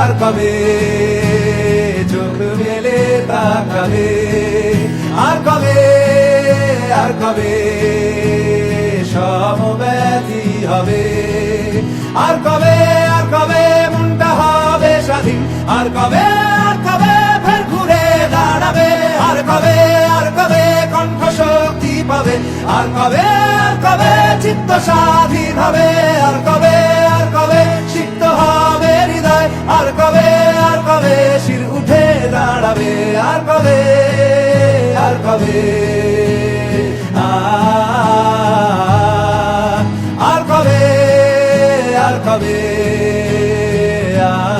আর কবে? চোখ মেলে তাকাবে। আর কবে? আর কবে? সমব্যথী হবে। আর কবে? আর কবে মনটা হবে স্বাধীন? আর কবে? আর কবে ফের ঘুরে দাঁড়াবে? আর কবে? আর কবে কণ্ঠ শক্তি পাবে? আর কবে? আর কবে চিত্ত স্বাধীন হবে? আ, আর কবে আর কবে আর